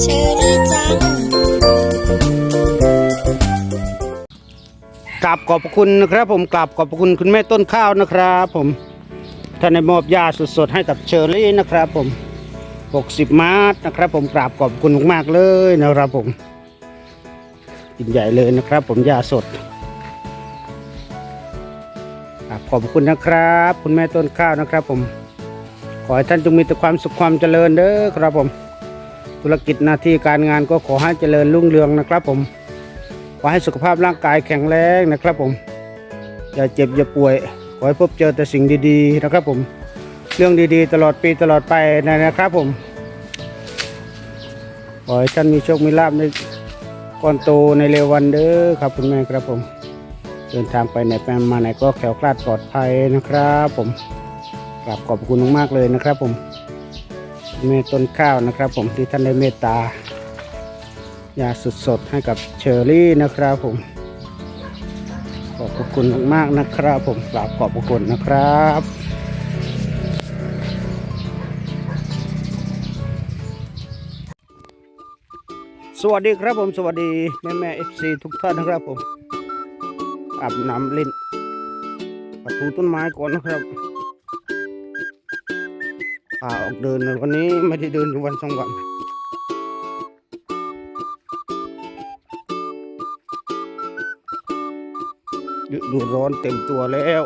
เชอรี่จังกราบขอบพระคุณนะครับ ผมกราบขอบพระคุณคุณแม่ต้นข้าวนะครับ ผมท่านได้มอบยาสดๆให้กับเชอรี่นะครับ ผม 60 มาร์นะครับ ผมกราบขอบคุณมากๆเลยนะครับผมกินใหญ่เลยนะครับ ผมยาสดกราบขอบคุณนะครับ คุณแม่ต้นข้าวนะครับผม ขอให้ท่านจงมีแต่ความสุขความเจริญเด้อครับผม ธุรกิจหน้าที่การงานก็ขอให้เจริญรุ่งเรืองนะครับผม ขอให้สุขภาพร่างกายแข็งแรงนะครับผม อย่าเจ็บอย่าป่วย ขอให้พบเจอแต่สิ่งดีๆนะครับผม เรื่องดีๆ ตลอดปีตลอดไปนะครับผม ขอให้ท่านมีโชคมีลาภในก่อนโตในเร็ววันเด้อครับคุณแม่ครับผม เดินทางไปไหนไปมาไหนก็แคล้วคลาดปลอดภัยนะครับผม ราบขอบคุณมากๆเลยนะครับ ผมคุณแม่ต้นข้าวนะครับ ผมที่ท่านได้เมตตายาสดๆให้กับเชอรี่นะครับ ผม ขอบคุณมากๆนะครับ ผมกราบขอบคุณนะครับสวัสดีครับผมสวัสดีแม่แม่เอฟซีทุกท่านนะครับผมอาบน้ำเล่นปัทูต้นไม้ก่อนนะครับ ป่าออกเดินวันนี้ไม่ได้เดินวันสองวันฤดูร้อนเต็มตัวแล้ว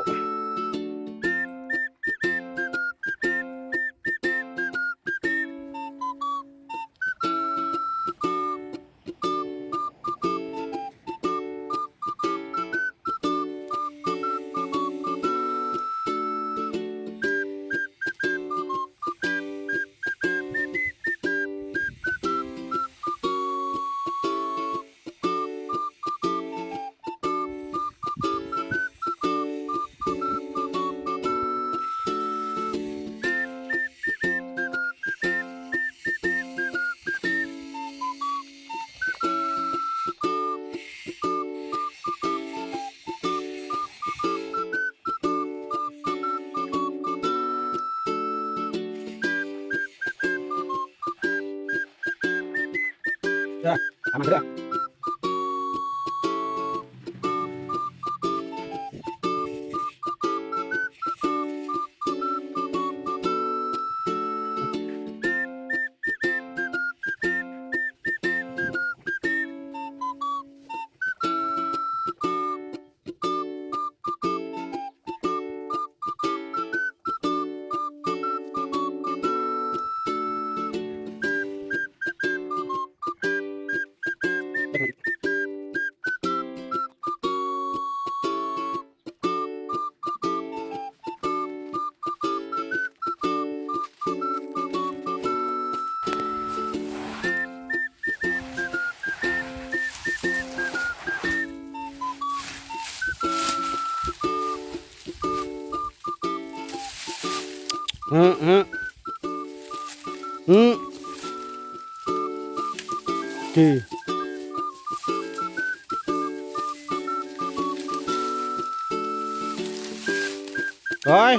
เด้อท ออืมอืมอืมดีถอย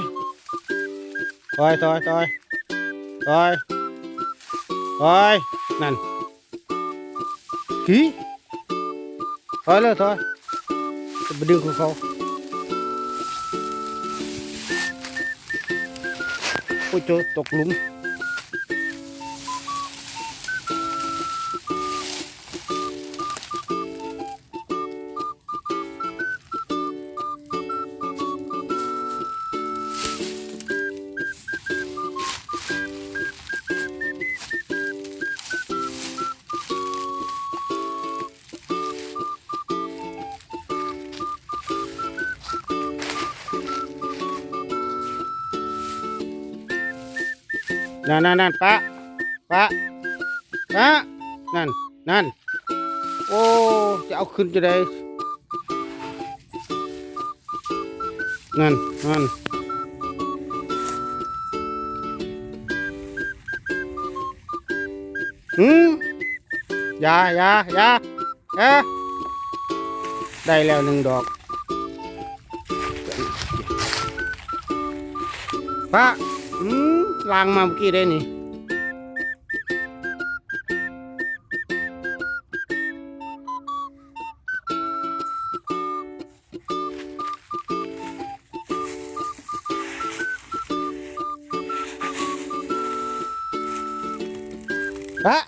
ถอยถอยถอยถอยถอยนั่นกี่ถอยเลยถอยจะไปดึงของเขา โอ้ยเจอตกหลุม นั่นนั่นนั่นปะปะปะนั่นนั่นโอ้จะเอาขึ้นจะได้นั่นนั่นหืมอยาอยาอยาเอ๊ได้แล้วหนึ่งดอกปะอืม ล้างมาเมื่อกี้ได้นี่ปะ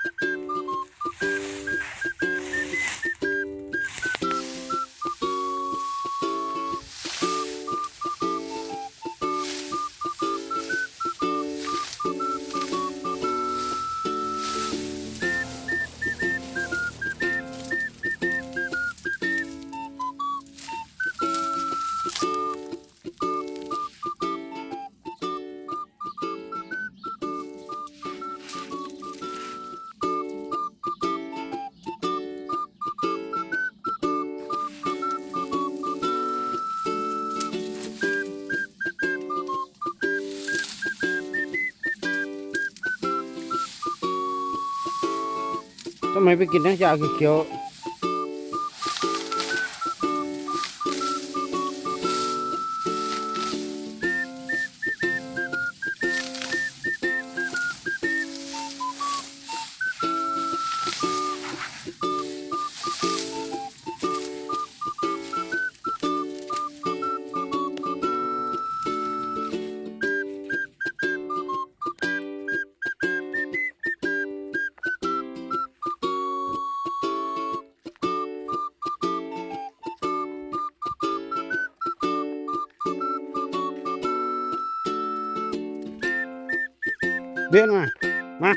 ไมไปกินน้ำยาเขียว ๆเบี้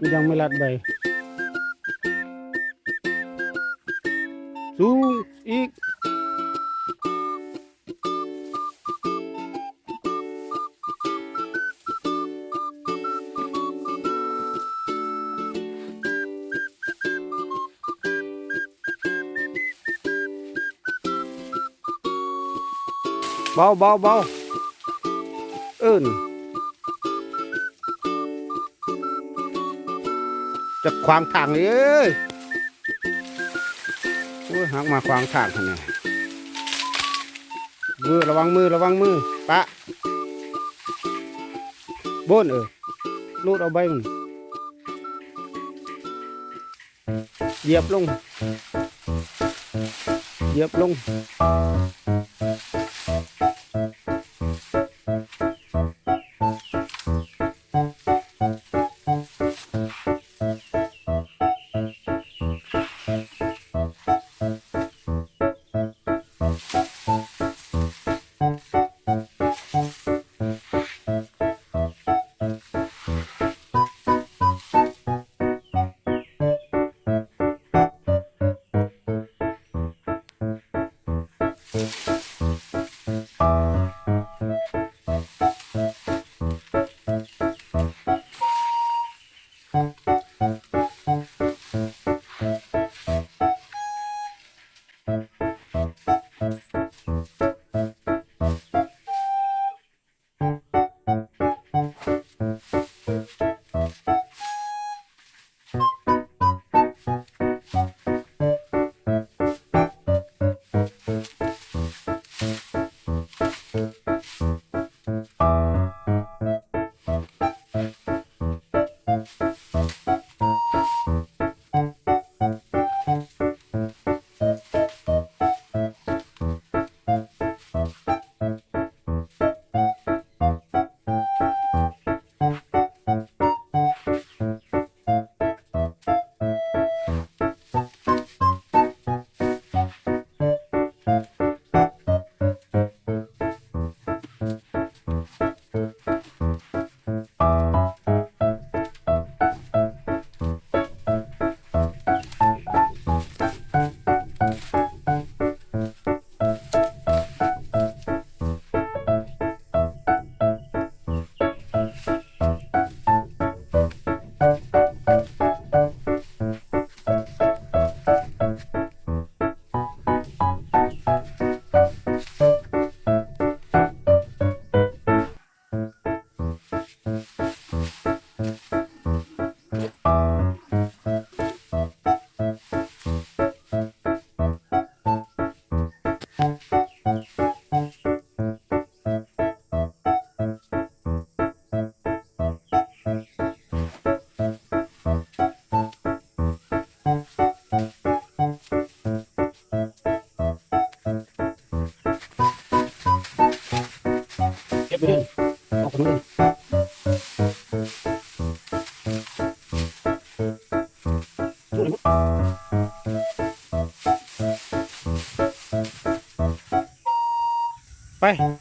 ยนมามายังไม่ จะขวางทางเลยเอ้ยโอ้ยหักมาขวางทางทำไมมือระวังมือระวังมือปะโบนเออลูดเอาใบมันเหยียบลงเหยียบลง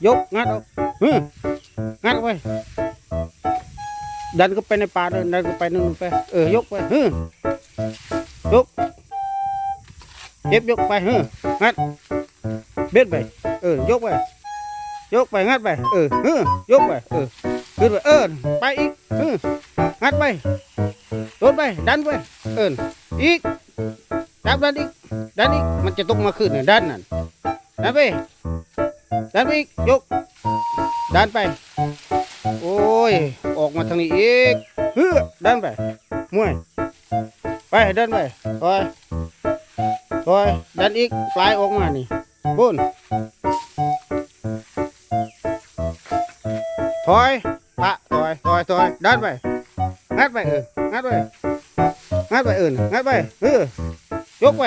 ยกงัดเอาฮึงัดเอาไปดันก็ไปในป่าเลยดันก็ไปนู่นไปเออยกไปฮึยกเก็บยกไปฮึงัดเบ็ดไปเออยกไปยกไปงัดไปเออฮึยกไปเออขึ้นไปเออไปอีกฮึงัดไปโดดไปดันไปเอออีกจับดันอีกดันอีกมันจะตกมาขึ้นน่ะดันนั่นดันไป ดันไปอีกยก ดันไป โอ้ย ออกมาทางนี้อีกเฮ้อดันไปมวย ไปดันไปถอยถอยดันอีกปลายออกมานี่บุญถอยปะถอยถอยถอยดันไปงัดไปเอองัดไปงัดไปเอองัดไปเออยกไป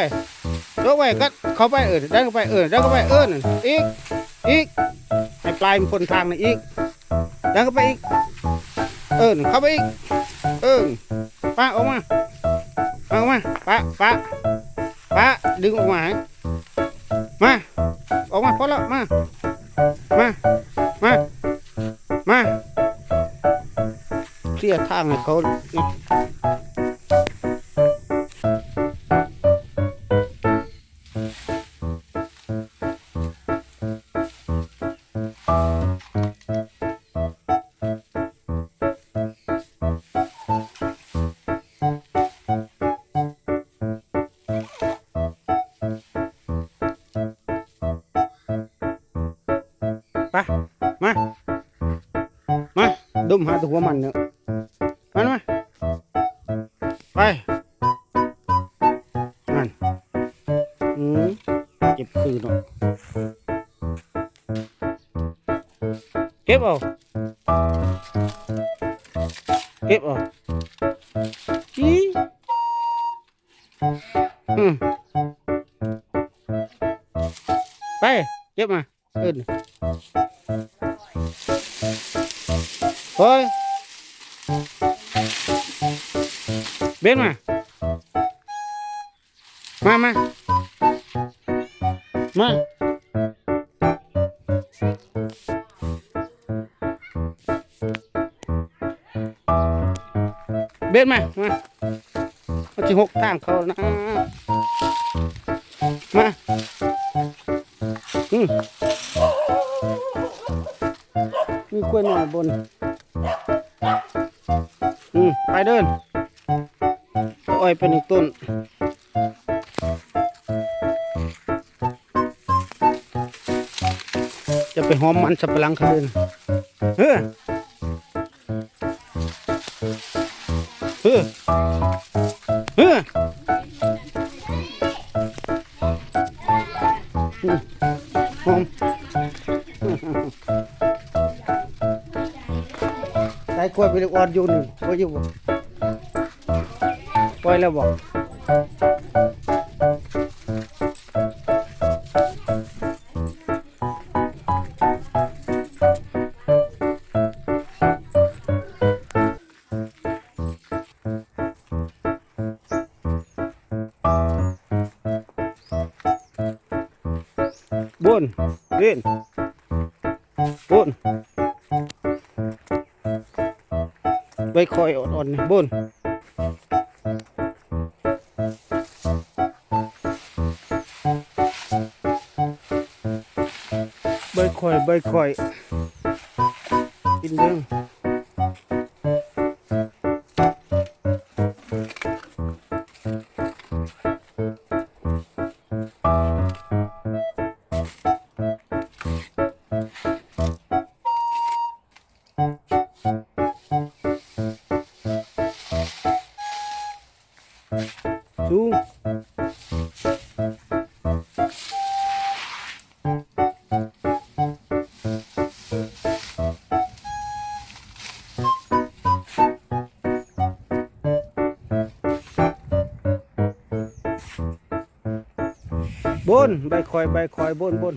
ยกไปกัดเข้าไปเออดันเข้าไปเออดันเข้าไปเออนั่นอีก อีกให้ปลายมันพ้นทางน่อยอีกดันเข้าไปอีก เออเข้าไปอีก เออป้าออกมาป้าออกมาป้าป้าป้าดึงออกมาให้มาออกมาพอแล้วมามามามาเคลียร์ทางให้เขานะ หัวมันเนาะมามาไปนั่นอืมเก็บคือเนาะเก็บเอาเก็บเอาจีอืมไป เก็บมาเอิ้น เบนมา มามามาเบนมา มาเอาที่หกทางเขานะ มาอืมมีกล้วยหน่อยบน อืม ไปเดินเอ้อยไปหนึ่งต้น จะไปหอมมันสับปะหลังเขาเดินเฮ้อเฮ้อเฮ้ออืมหอมใส่กล้วยไปเลยอ่อนอยู่หนี่บ่อยู่ ล่อยแล้วบ่บนเล่นบนใบคอยอ่อนๆนี่ บนใบคอยใบคอยกินเรื่อง บนใบคอยใบคอยบนบนก